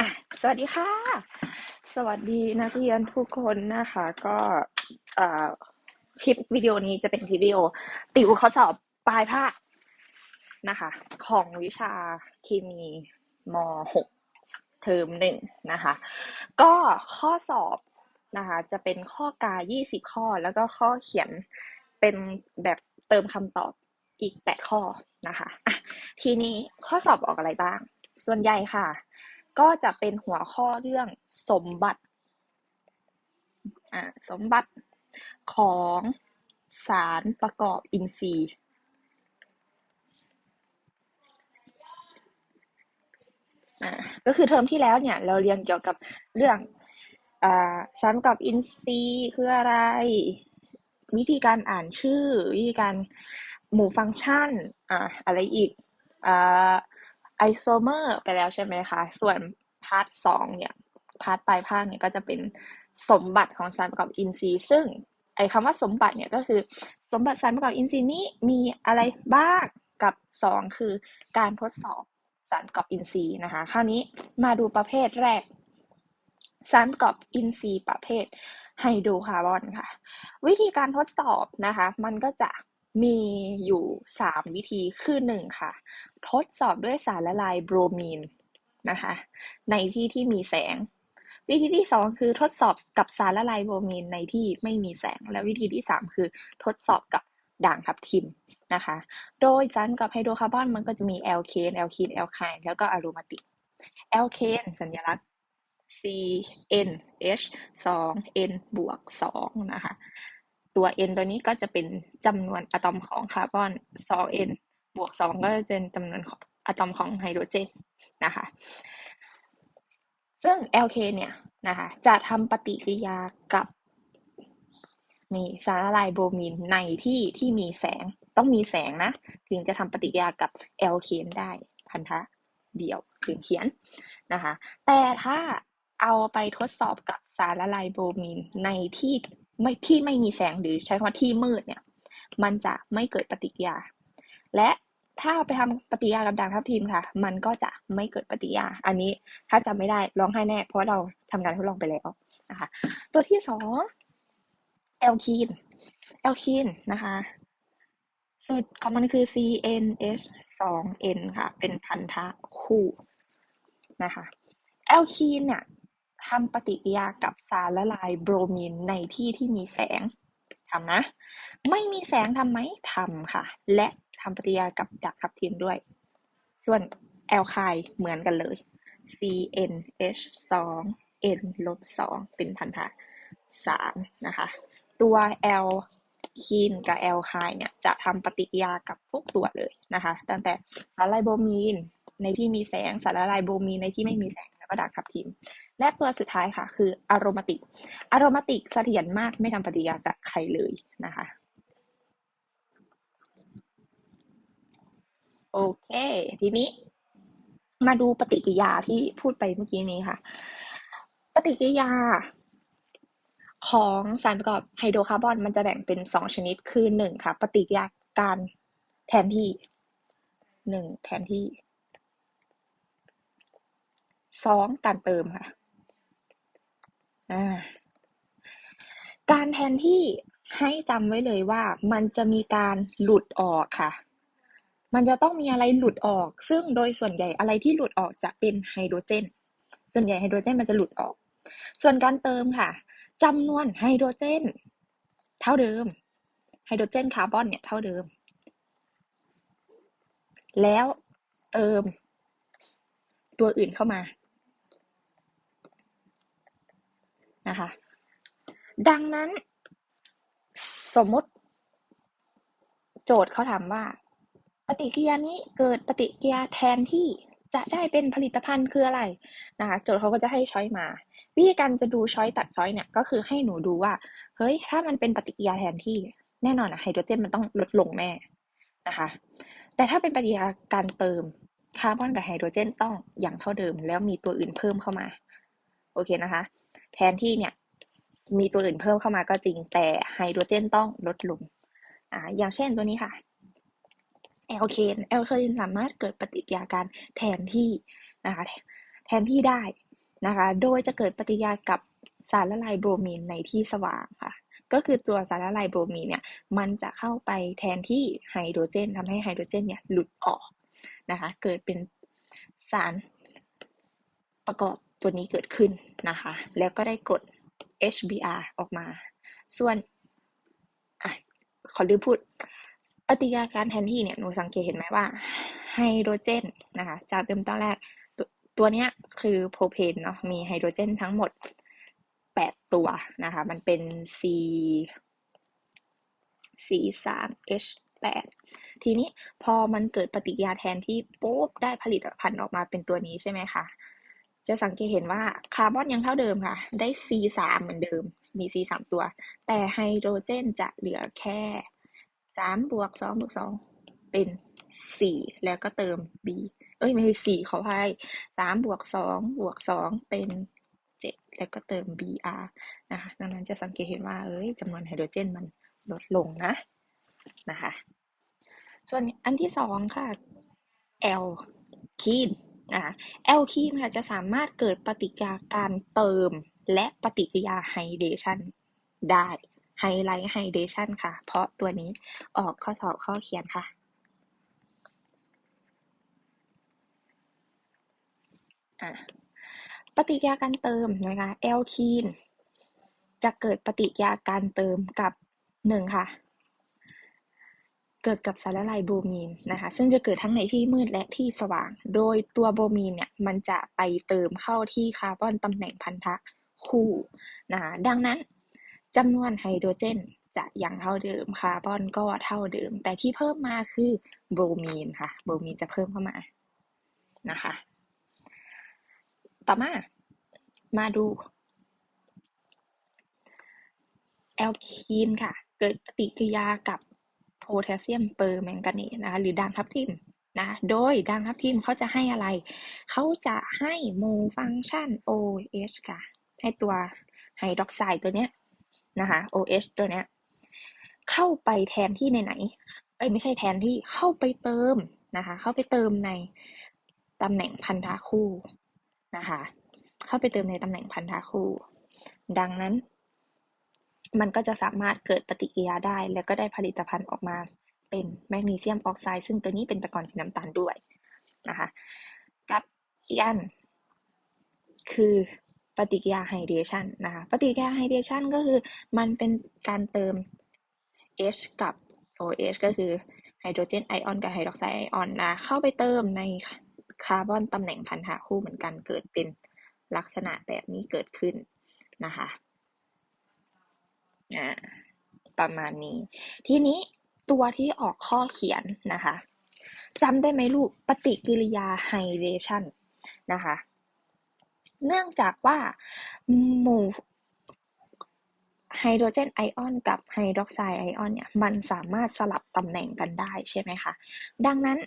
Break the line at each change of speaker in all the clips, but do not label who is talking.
อะสวัสดีค่ะ สวัสดีนักเรียนทุกคนนะคะ ก็อ่าคลิปวิดีโอนี้จะเป็นคลิปวิดีโอ ติวข้อสอบปลายภาคนะคะ ของวิชาเคมีม .6 เทอมหนึ่งนะคะ ก็ข้อสอบนะคะ จะเป็นข้อกา 20 ข้อแล้วก็ข้อเขียนเป็นแบบเติมคำตอบอีก 8 ข้อนะคะะทีนี้ข้อสอบออกอะไรบ้าง ส่วนใหญ่ค่ะ ก็จะเป็นหัวข้อเรื่องสมบัติอ่าสมบัติของสารประกอบอินทรีย์อ่าก็คือเทอมที่แล้วเนี่ยเราเรียนเกี่ยวกับเรื่องอสารประกอบอินทรีย์คืออะไร วิธีการอ่านชื่อ วิธีการหมู่ฟังก์ชัน อ่าอะไรอีกอ่า ไอโซเมอร์ไปแล้วใช่ไหมคะ ส่วนพาร์ทสองเนี่ยพาร์ทปลายภาคเนี่ยก็จะเป็นสมบัติของสารประกอบอินทรีย์ ซึ่งไอคำว่าสมบัติเนี่ยก็คือสมบัติสารประกอบอินทรีย์นี้มีอะไรบ้างกับสองคือการทดสอบสารประกอบอินทรีย์นะคะ คราวนี้มาดูประเภทแรก สารประกอบอินทรีย์ประเภทไฮโดรคาร์บอนค่ะ วิธีการทดสอบนะคะ มันก็จะ มีอยู่ 3 วิธีคือ 1 ค่ะ ทดสอบด้วยสารละลายโบรมีนนะคะ ในที่ที่มีแสง วิธีที่ 2 คือทดสอบกับสารละลายโบรมีนในที่ไม่มีแสง และวิธีที่ 3 คือทดสอบกับด่างทับทิมนะคะ โดยสารกับไฮโดรคาร์บอนมันก็จะมีแอลเคนแอลคีนแอลไคน์แล้วก็อะโรมาติกแอลเคนสัญลักษณ์ CNH 2 N บวก2นะคะ ตัว N ตัวนี้ก็จะเป็นจำนวนอะตอมของคาร์บอน 2N บวก 2 ก็จะเป็นจำนวนของอะตอมของไฮโดรเจนนะคะ ซึ่ง LK เนี่ยนะคะจะทำปฏิกิริยากับนี่สารละลายโบรมีนในที่ที่มีแสงต้องมีแสงนะ ถึงจะทำปฏิกิริยากับแอลเคนได้พันธะเดี่ยวถึงเขียนนะคะ แต่ถ้าเอาไปทดสอบกับสารละลายโบรมีนในที่ ไม่ที่ไม่มีแสงหรือใช้คำว่าที่มืดเนี่ย มันจะไม่เกิดปฏิกิริยา และถ้าเอาไปทำปฏิกิริยากับด่างทับทิมค่ะ มันก็จะไม่เกิดปฏิกิริยา อันนี้ถ้าจำไม่ได้ร้องไห้แน่ เพราะเราทำการทดลองไปแล้วนะคะตัวที่สองแอลคีนแอลคีนนะคะสูตรของมันคือ CNH 2N ค่ะ เป็นพันธะคู่นะคะแอลคีนเนี่ย ทำปฏิกิริยากับสารละลายโบรมีนในที่ที่มีแสงทำนะ ไม่มีแสงทำไหมทำค่ะ และทำปฏิกิริยากับด่างทับทิมด้วย ส่วนแอลไคน์เหมือนกันเลย CNH 2 N ลบ2เป็นพันธะ3นะคะ ตัวแอลคีนกับแอลไคน์เนี่ยจะทำปฏิกิริยากับทุกตัวเลยนะคะ ตั้งแต่สารละลายโบรมีนในที่มีแสงสารละลายโบรมีนในที่ไม่มีแสง แล้วก็ด่างทับทิม และตัวสุดท้ายค่ะ คืออะโรมาติกอะโรมาติกเสถียรมากไม่ทำปฏิกิริยากับใครเลยนะคะ โอเค ทีนี้มาดูปฏิกิริยาที่พูดไปเมื่อกี้นี้ค่ะ ปฏิกิริยาของสารประกอบไฮโดรคาร์บอนมันจะแบ่งเป็นสองชนิดคือหนึ่งค่ะ ปฏิกิริยาการแทนที่หนึ่งแทนที่ สองการเติมค่ะการแทนที่ให้จำไว้เลยว่ามันจะมีการหลุดออกค่ะ มันจะต้องมีอะไรหลุดออก ซึ่งโดยส่วนใหญ่อะไรที่หลุดออกจะเป็นไฮโดรเจน ส่วนใหญ่ไฮโดรเจนมันจะหลุดออก ส่วนการเติมค่ะจำนวนไฮโดรเจน เท่าเดิม ไฮโดรเจนคาร์บอนเนี่ยเท่าเดิม แล้วเติม ตัวอื่นเข้ามา นะคะ ดังนั้น สมมติ โจทย์เขาถามว่า ปฏิกิริยานี้เกิดปฏิกิริยาแทนที่จะได้เป็นผลิตภัณฑ์คืออะไรนะคะ โจทย์เขาก็จะให้ช้อยมา วิธีการจะดูช้อยตัดช้อยเนี่ยก็คือให้หนูดูว่า เฮ้ย ถ้ามันเป็นปฏิกิริยาแทนที่ แน่นอนอะไฮโดรเจนมันต้องลดลงแน่นะคะ แต่ถ้าเป็นปฏิกิริยาการเติมคาร์บอนกับไฮโดรเจนต้องอย่างเท่าเดิม แล้วมีตัวอื่นเพิ่มเข้ามา โอเคนะคะ แทนที่เนี่ยมีตัวอื่นเพิ่มเข้ามาก็จริงแต่ไฮโดรเจนต้องลดลงอ่าอย่างเช่นตัวนี้ค่ะแอลเคนแอลเคนสามารถเกิดปฏิกิริยาการแทนที่นะคะแทนที่ได้นะคะโดยจะเกิดปฏิกิริยากับสารละลายโบรมีนในที่สว่างค่ะก็คือตัวสารละลายโบรมีนเนี่ยมันจะเข้าไปแทนที่ไฮโดรเจนทำให้ไฮโดรเจนเนี่ยหลุดออกนะคะเกิดเป็นสารประกอบ ตัวนี้เกิดขึ้นนะคะ แล้วก็ได้กด HBr ออกมา ส่วนอะขอลืมพูด ปฏิกิริยาการแทนที่เนี่ย หนูสังเกตเห็นไหมว่าไฮโดรเจนนะคะ จากเดิมตอนแรก ตัวเนี้ยคือโพรเพนเนาะ มีไฮโดรเจนทั้งหมด 8 ตัวนะคะ มันเป็น C C 3 H 8ทีนี้พอมันเกิดปฏิกิริยาแทนที่ปุ๊บได้ผลิตภัณฑ์ออกมาเป็นตัวนี้ใช่ไหมคะ จะสังเกตเห็นว่าคาร์บอนยังเท่าเดิมค่ะ ได้ C 3 เหมือนเดิม มี C 3 ตัว แต่ไฮโดรเจนจะเหลือแค่3บวก2บวก2เป็น 4 แล้วก็เติม B เอ้ย ไม่ใช่ 4 ขออภัย3บวก2บวก2เป็น 7 แล้วก็เติม Br นะคะ ดังนั้นจะสังเกตเห็นว่า เอ้ยจำนวนไฮโดรเจนมันลดลงนะ นะคะ ส่วนอันที่สองค่ะแอลคีน นะคะแอลคีนค่ะจะสามารถเกิดปฏิกิริยาการเติม และปฏิกิริยาไฮเดชันได้ไฮไลท์ไฮเดชันค่ะ เพราะตัวนี้ออกข้อสอบข้อเขียนค่ะปฏิกิริยาการเติมนะคะแอลคีนจะเกิดปฏิกิริยาการเติมกับหนึ่งค่ะ เกิดกับสารละลายโบรมีนนะคะซึ่งจะเกิดทั้งในที่มืดและที่สว่าง โดยตัวโบรมีนเนี่ยมันจะไปเติมเข้าที่คาร์บอนตำแหน่งพันธะคู่นะคะดังนั้นจำนวนไฮโดรเจนจะยังเท่าเดิมคาร์บอนก็เท่าเดิม แต่ที่เพิ่มมาคือโบรมีนค่ะโบรมีนจะเพิ่มเข้ามานะคะ ต่อมามาดูแอลคีนค่ะ เกิดปฏิกิริยากับ โพแทสเซียมเปอร์แมงกานีนะคะหรือด่างทับทิมนะ โดยด่างทับทิมเขาจะให้อะไร เขาจะให้โมฟังชัน OH ค่ะ ให้ตัวไฮดรอกไซด์ตัวเนี้ยนะคะ OH ตัวเนี้ยเข้าไปแทนที่ในไหน เอ้ยไม่ใช่แทนที่เข้าไปเติมนะคะ เข้าไปเติมในตำแหน่งพันธะคู่นะคะ เข้าไปเติมในตำแหน่งพันธะคู่ ดังนั้น มันก็จะสามารถเกิดปฏิกิริยาได้ แล้วก็ได้ผลิตภัณฑ์ออกมาเป็นแมกนีเซียมออกไซด์ซึ่งตัวนี้เป็นตะกอนสีน้ำตาลด้วยนะคะกับอีกอันคือปฏิกิริยาไฮเดรชันนะคะปฏิกิริยาไฮเดรชันก็คือมันเป็นการเติม H กับ OH ก็คือไฮโดรเจนไอออนกับไฮดรอกไซด์ไอออนนะเข้าไปเติมในคาร์บอนตำแหน่งพันธะคู่เหมือนกันเกิดเป็นลักษณะแบบนี้เกิดขึ้นนะคะ อ่าประมาณนี้ ทีนี้ตัวที่ออกข้อเขียนนะคะจำได้ไหมลูกปฏิกิริยาไฮเดรชันนะคะ เนื่องจากว่าหมู่ไฮโดรเจนไอออนกับไฮดรอกไซด์ไอออนเนี่ยมันสามารถสลับตำแหน่งกันได้ใช่ไหมคะ ดังนั้น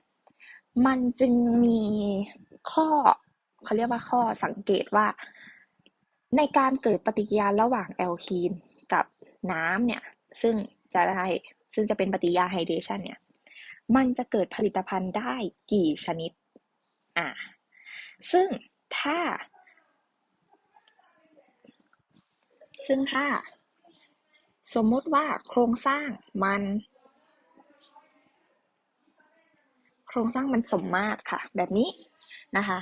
มันจึงมีข้อเขาเรียกว่าข้อสังเกตว่า ในการเกิดปฏิกิริยาระหว่างแอลคีน น้ำเนี่ยซึ่งจะได้ซึ่งจะเป็นปฏิกิริยาไฮเดรชันเนี่ยมันจะเกิดผลิตภัณฑ์ได้กี่ชนิดอ่าซึ่งถ้า ซึ่งถ้า สมมติว่าโครงสร้างมัน โครงสร้างมันสมมาตรค่ะ แบบนี้นะคะ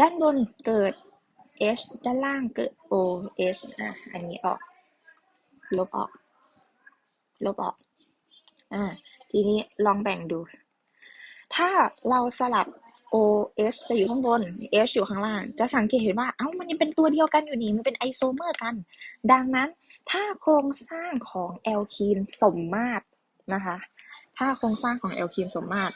ด้านบนเกิด H ด้านล่างเกิด OH อะอันนี้ออก ลบออก ลบออก อ่า ทีนี้ลองแบ่งดู ถ้าเราสลับ OH จะอยู่ข้างบน H อยู่ข้างล่าง จะสังเกตเห็นว่า เอ้า มันยังเป็นตัวเดียวกันอยู่นี่ มันเป็นไอโซเมอร์กัน ดังนั้นถ้าโครงสร้างของแอลคีนสมมาตรนะคะ ถ้าโครงสร้างของแอลคีนสมมาตร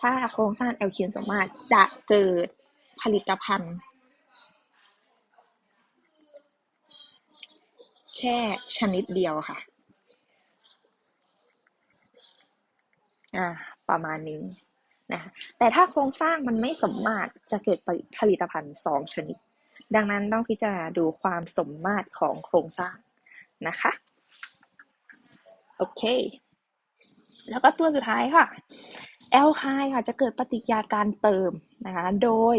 ถ้าโครงสร้างแอลคีนสมมาตรจะเกิดผลิตภัณฑ์แค่ชนิดเดียวค่ะ อ่า ประมาณนี้นะแต่ถ้าโครงสร้างมันไม่สมมาตรจะเกิดผลิตภัณฑ์สองชนิด ดังนั้นต้องพิจารณาดูความสมมาตรของโครงสร้างนะคะ โอเค แล้วก็ตัวสุดท้ายค่ะ แอลไคค่ะจะเกิดปฏิกิริยาการเติมนะคะโดย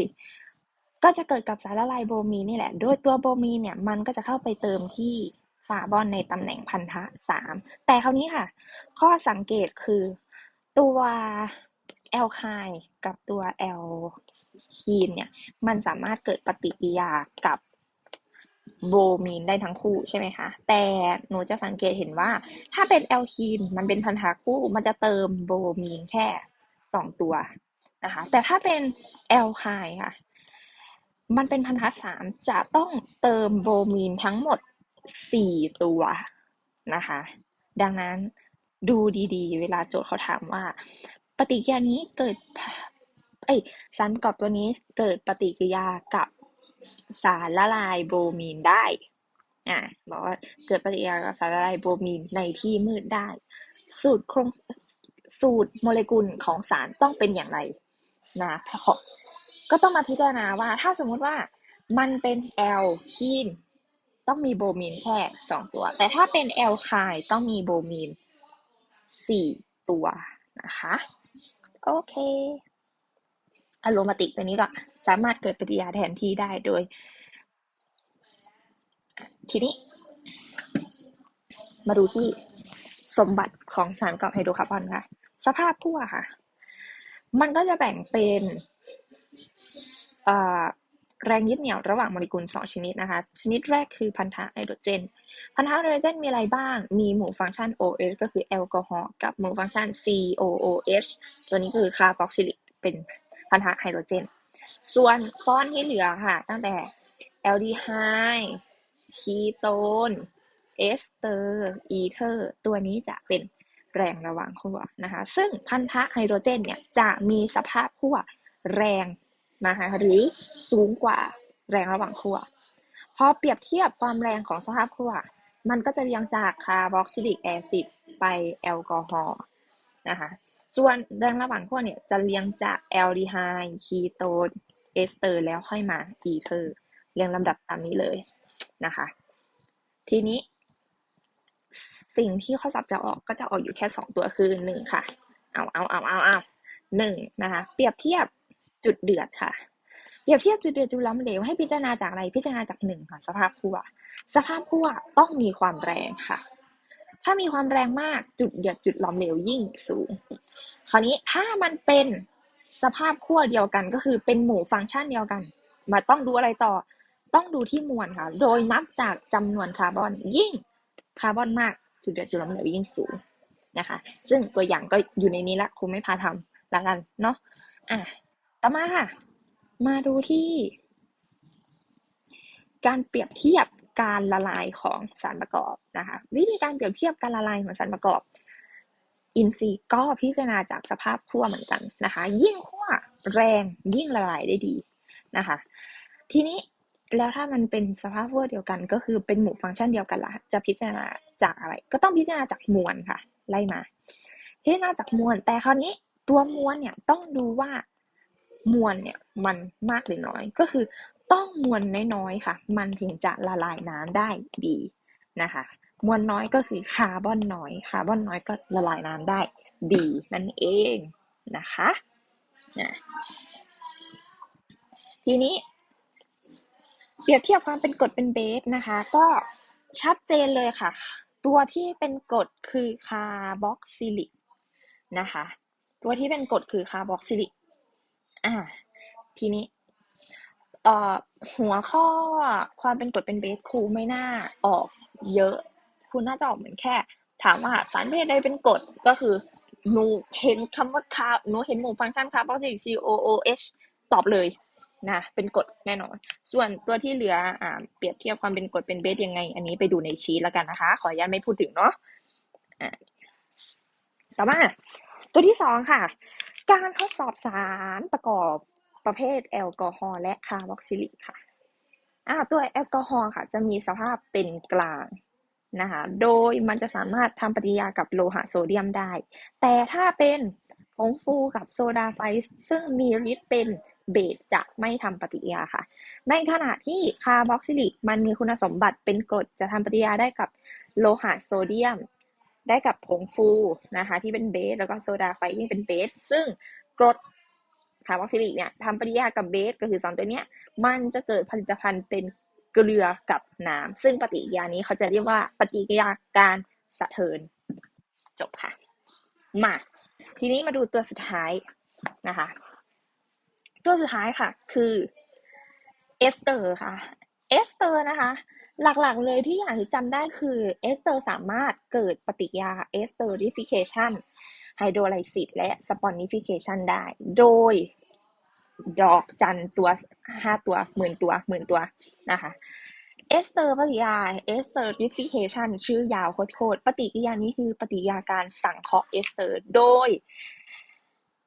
ก็จะเกิดกับสารละลายโบรมีนนี่แหละ โดยตัวโบรมีนเนี่ยมันก็จะเข้าไปเติมที่คาร์บอนในตำแหน่งพันธะสามแต่คราวนี้ค่ะ ข้อสังเกตคือตัวแอลไคกับตัวแอลคีนเนี่ยมันสามารถเกิดปฏิกิริยากับโบมีนได้ทั้งคู่ใช่ไหมคะ แต่หนูจะสังเกตเห็นว่า ถ้าเป็นแอลคีนมันเป็นพันธะคู่มันจะเติมโบมีนแค่ สองตัวนะคะแต่ถ้าเป็นแอลไคค่ะ มันเป็นพันธะสามจะต้องเติมโบรมีนทั้งหมดสี่ตัวนะคะ ดังนั้นดูดีๆ เวลาโจทย์เขาถามว่า ปฏิกิริยานี้เกิดเอ้ยสารประกอบตัวนี้เกิดปฏิกิริยากับสารละลายโบรมีนได้อ่าบอกว่าเกิดปฏิกิริยากับสารละลายโบรมีนในที่มืดได้ สูตรโครง สูตรโมเลกุลของสารต้องเป็นอย่างไรนะก็ต้องมาพิจารณาว่าถ้าสมมุติว่ามันเป็นแอลคีนต้องมีโบมีนแค่สองตัว แต่ถ้าเป็นแอลไคต้องมีโบมีนสี่ตัวนะคะ โอเคอะโรมาติกตัวนี้ก็สามารถเกิดปฏิกิริยาแทนที่ได้โดย ทีนี้ มาดูที่สมบัติของสารกับไฮโดรคาร์บอนค่ะ สภาพขั้วค่ะ มันก็จะแบ่งเป็นแรงยึดเหนี่ยวระหว่างโมเลกุล 2 ชนิดนะคะ ชนิดแรกคือพันธะไฮโดรเจน พันธะไฮโดรเจนมีอะไรบ้าง มีหมู่ฟังก์ชัน OH ก็คือแอลกอฮอล์กับหมู่ฟังก์ชัน COOH ตัวนี้คือคาร์บอกซิลิกเป็นพันธะไฮโดรเจน ส่วนก้อนที่เหลือค่ะ ตั้งแต่แอลดีไฮด์คีโตน เอสเตอร์ อีเทอร์ ตัวนี้จะเป็น แรงระหว่างขั้วนะคะ ซึ่งพันธะไฮโดรเจนเนี่ยจะมีสภาพขั้วแรงนะคะหรือสูงกว่าแรงระหว่างขั้วพอเปรียบเทียบความแรงของสภาพขั้วมันก็จะเรียงจากคาร์บอกซิลิกแอซิดไปแอลกอฮอล์นะคะส่วนแรงระหว่างขั้วเนี่ยจะเรียงจากแอลดีไฮด์คีโตนเอสเตอร์แล้วค่อยมาอีเทอร์เรียงลำดับตามนี้เลยนะคะ ทีนี้ สิ่งที่ข้อสอบจะออกก็จะออกอยู่แค่สองตัวคือหนึ่งค่ะ เอาเอาเอาเอาเอาหนึ่งนะคะ เปรียบเทียบจุดเดือดค่ะ เปรียบเทียบจุดเดือดจุดล้ำเหลวให้พิจารณาจากอะไรพิจารณาจากหนึ่งค่ะ สภาพขั้วสภาพขั้วต้องมีความแรงค่ะ ถ้ามีความแรงมากจุดเดือดจุดลอมเหลวยิ่งสูง คราวนี้ถ้ามันเป็นสภาพขั้วเดียวกันก็คือเป็นหมู่ฟังก์ชันเดียวกัน มาต้องดูอะไรต่อ ต้องดูที่มวลค่ะ โดยนับจากจำนวนคาร์บอนยิ่ง คาร์บอนมากจุดเดือดจุดหลอมเหลวยิ่งสูงนะคะ ซึ่งตัวอย่างก็อยู่ในนี้ละครูไม่พาทำละกันเนาะอะต่อมาค่ะ มาดูที่ การเปรียบเทียบการละลายของสารประกอบนะคะ วิธีการเปรียบเทียบการละลายของสารประกอบ อินทรีย์ก็พิจารณาจากสภาพขั้วเหมือนกันนะคะ ยิ่งขั้วแรงยิ่งละลายได้ดีนะคะ ทีนี้ แล้วถ้ามันเป็นสภาพขั้วเดียวกัน ก็คือเป็นหมู่ฟังก์ชันเดียวกันละจะพิจารณาจากอะไร ก็ต้องพิจารณาจากมวลค่ะ ไล่มาพิจารณาจากมวล แต่คราวนี้ตัวมวลเนี่ยต้องดูว่ามวลเนี่ยมันมากหรือน้อย ก็คือต้องมวลน้อยๆค่ะ มันถึงจะละลายน้ำได้ดีนะคะ มวลน้อยก็คือคาร์บอนน้อยคาร์บอนน้อยก็ละลายน้ำได้ดีนั่นเองนะคะนะทีนี้ เปรียบเทียบความเป็นกรดเป็นเบสนะคะ ก็ชัดเจนเลยค่ะ ตัวที่เป็นกรดคือคาร์บอกซิลิกนะคะ ตัวที่เป็นกรดคือคาร์บอกซิลิกอ่าทีนี้เอ่อหัวข้อความเป็นกรดเป็นเบสครูไม่น่าออกเยอะคุณน่าจะออกเหมือนแค่ ถามว่าสารเภทใดเป็นกรดก็คือหนูเห็นคำว่าคาร์หนูเห็นหมู่ฟังก์ชันคาร์บอนซิลิก C O O H ตอบเลย นะเป็นกรดแน่นอน ส่วนตัวที่เหลืออ่าเปรียบเทียบความเป็นกรดเป็นเบสยังไง อันนี้ไปดูในชีทแล้วกันนะคะ ขออนุญาตไม่พูดถึงเนาะต่อมาตัวที่สองค่ะ การทดสอบสารประกอบประเภทแอลกอฮอล์และคาร์บอกซิลิกค่ะอ่าตัวแอลกอฮอล์ค่ะ จะมีสภาพเป็นกลางนะคะโดยมันจะสามารถทำปฏิกิริยากับโลหะโซเดียมได้ แต่ถ้าเป็นผงฟูกับโซดาไฟซึ่งมีฤทธิ์เป็น เบสจะไม่ทำปฏิกิริยาค่ะ ในขณะที่คาร์บอกซิลิกมันมีคุณสมบัติเป็นกรดจะทำปฏิกิริยาได้กับโลหะโซเดียม ได้กับผงฟูนะคะที่เป็นเบสแล้วก็โซดาไฟที่เป็นเบส ซึ่งกรดคาร์บอกซิลิกเนี่ยทำปฏิกิริยากับเบสก็คือสองตัวเนี้ยมันจะเกิดผลิตภัณฑ์เป็นเกลือกับน้ำซึ่งปฏิกิริยานี้เขาจะเรียกว่าปฏิกิริยาการสะเทินจบค่ะ มา ทีนี้มาดูตัวสุดท้ายนะคะ ตัวสุดท้ายค่ะ คือเอสเตอร์ค่ะ เอสเตอร์นะคะ หลักๆเลยที่อยากจะจำได้คือเอสเตอร์สามารถเกิดปฏิกิริยาเอสเตอร์ดิฟิเคชันไฮโดรไลซิสและสปอนนิฟิเคชันได้ โดยดอกจันตัวห้าตัวหมื่นตัวหมื่นตัวนะคะเอสเตอร์ปฏิกิริยาเอสเตอร์ดิฟิเคชันชื่อยาวโคตรปฏิกิริยานี้คือปฏิกิริยาการสังเคราะห์เอสเตอร์ โดย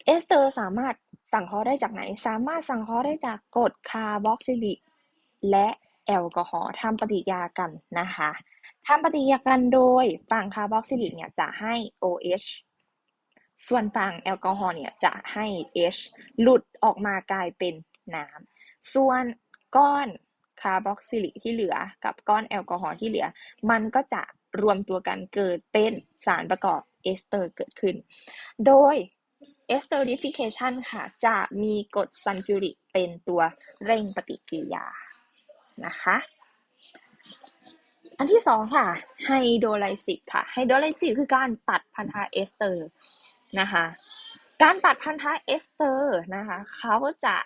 เอสเตอร์สามารถ สังเคาะได้จากไหน สามารถสั่งเคาะได้จากกรดคาร์บอกซิลิกและแอลกอฮอล์ทำปฏิกิริยากันนะคะทำปฏิกิริยากันโดยฝั่งคาร์บอกซิลิกเนี่ยจะให้ OH ส่วนฝั่งแอลกอฮอล์เนี่ยจะให้ H หลุดออกมากลายเป็นน้ำส่วนก้อนคาร์บอกซิลิกที่เหลือกับก้อนแอลกอฮอล์ที่เหลือ มันก็จะรวมตัวกันเกิดเป็นสารประกอบเอสเตอร์เกิดขึ้น โดย เอสเตอร์ดิฟิเคชันค่ะ จะมีกรดซัลฟิวริกเป็นตัวเร่งปฏิกิริยานะคะ อันที่สองค่ะไฮโดรไลซิสค่ะไฮโดรไลซิสคือการตัดพันธะเอสเตอร์นะคะการตัดพันธะเอสเตอร์นะคะเขาจะ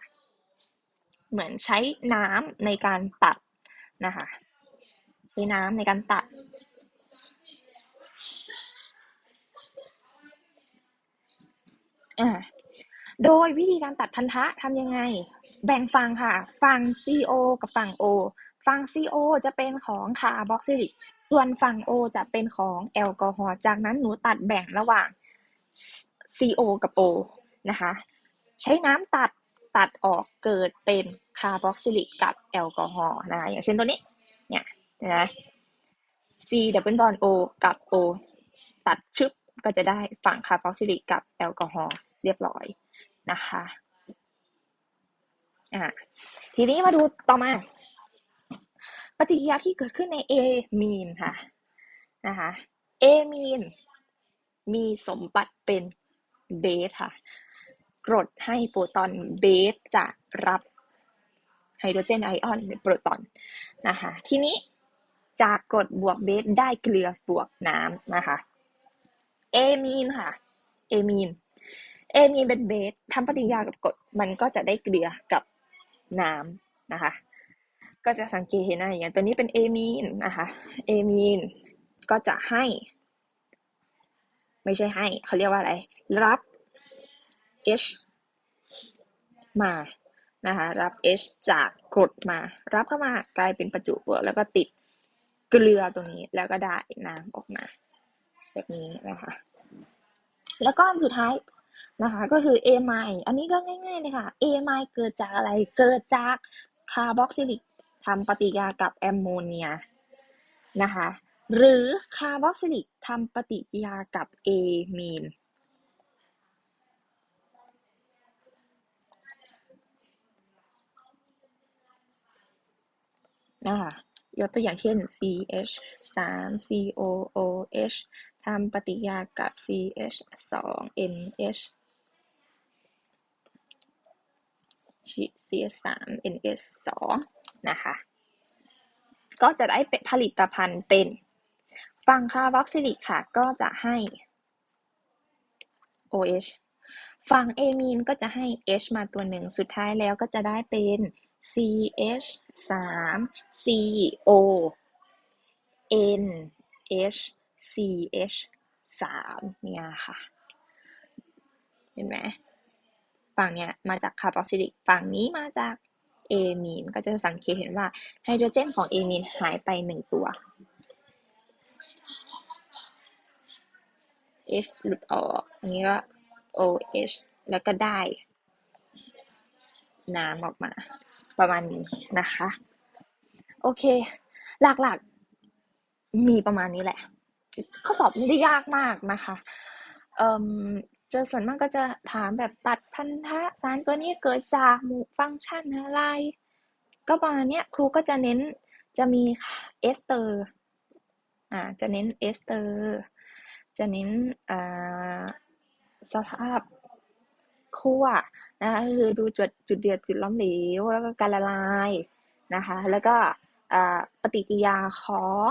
เหมือนใช้น้ำในการตัดนะคะใช้น้ำในการตัด อ่าโดยวิธีการตัดพันธะทำยังไง แบ่งฝั่งค่ะ ฝั่ง CO กับฝั่ง O ฝั่ง CO จะเป็นของคาร์บอกซิลิก ส่วนฝั่ง O จะเป็นของแอลกอฮอล์ จากนั้นหนูตัดแบ่งระหว่าง CO กับ O นะคะ ใช้น้ำตัดตัดออกเกิดเป็นคาร์บอกซิลิกกับแอลกอฮอล์นะอย่างเช่นตัวนี้ เนี่ยนะ C ดับเบิลบอล O กับ O ตัดชึบก็จะได้ฝั่งคาร์บอกซิลิกกับแอลกอฮอล์ รียบร้อยนะคะอ่าทีนี้มาดูต่อมา ปฏิกิริยาที่เกิดขึ้นใน A มีนค่ะนะคะ A มีนมีสมบัติเป็นเบสค่ะ กรดให้โปรตอนเบสจะรับไฮโดรเจนไอออนโปรตอนนะคะทีนี้จากกรดบวกเบสได้เกลือบวกน้ำนะคะ เอมีนค่ะ เอมีน เอมีนเป็นเบสทำปฏิกิริยากับกรดมันก็จะได้เกลือกับน้ำนะคะ ก็จะสังเกตเห็นอะไรอย่างตัวนี้เป็นเอมีนนะคะเอมีนก็จะให้ ไม่ใช่ให้เขาเรียกว่าอะไร รับ H มานะคะรับ H จากกรดมา รับเข้ามากลายเป็นประจุบวกแล้วก็ติดเกลือตรงนี้แล้วก็ได้น้ำออกมา แบบนี้นะคะ แล้วก็อันสุดท้าย นะคะก็คือ A ไมอันนี้ก็ง่ายๆเลยค่ะ A ไมเกิดจากอะไรเกิดจากคาร์บอกซิลิกทำปฏิกิริยากับแอมโมเนียนะคะหรือคาร์บอกซิลิกทำปฏิกิริยากับเอมีนนะคะยกตัวอย่างเช่น CH 3 COOH ทำปฏิกิริยากับ CH 2 NH CH 3 NH 2นะคะ ก็จะได้ผลิตภัณฑ์เป็นฝั่งคาร์บอกซิลิกค่ะ ก็จะให้ OH ฝั่งเอมีนก็จะให้ H มาตัวหนึ่ง สุดท้ายแล้วก็จะได้เป็น CH 3 CO NH CH 3เนี่ยค่ะ เห็นไหมฝั่งเนี้ยมาจากคาร์บอกซิลิก ฝั่งนี้มาจากเอมีน ก็จะสังเกตเห็นว่าไฮโดรเจนของเอมีนหายไปหนึ่งตัว H หลุดออก อันนี้ก็ OH แล้วก็ได้ น้ำออกมา ประมาณนี้นะคะ โอเค หลักๆ มีประมาณนี้แหละ ข้อสอบไม่ได้ยากมากนะคะเจะส่วนมากก็จะถามแบบตัดพันธะสารตัวนี้เกิดจากหมู่ฟังก์ชันอะไร ก็ประมาณเนี้ยครูก็จะเน้นจะมีเอสเตอร์อ่าจะเน้นเอสเตอร์จะเน้นอ่าสภาพคั่วนะคะคือดูจุดจุดเดือดจุดล้อมเหลว แล้วก็การละลายนะคะ แล้วก็ปฏิกิริยาของ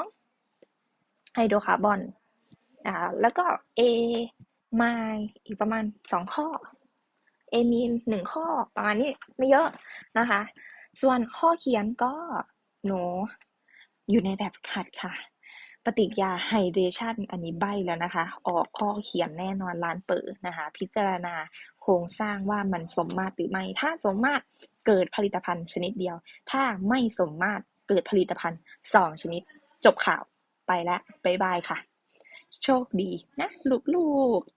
ไฮโดรคาร์บอนอ่าแล้วก็ A มาอีกประมาณสองข้อ A มีหนึ่งข้อประมาณนี้ไม่เยอะนะคะ ส่วนข้อเขียนก็หนูอยู่ในแบบขัดค่ะ ปฏิกิริยาไฮเดรชันอันนี้ใบแล้วนะคะ ออกข้อเขียนแน่นอนล้านเปิดนะคะ พิจารณาโครงสร้างว่ามันสมมาตรหรือไม่ ถ้าสมมาตรเกิดผลิตภัณฑ์ชนิดเดียว ถ้าไม่สมมาตรเกิดผลิตภัณฑ์สองชนิด จบข่าว ไปแล้วบ๊ายบายค่ะ โชคดีนะ ลูกๆ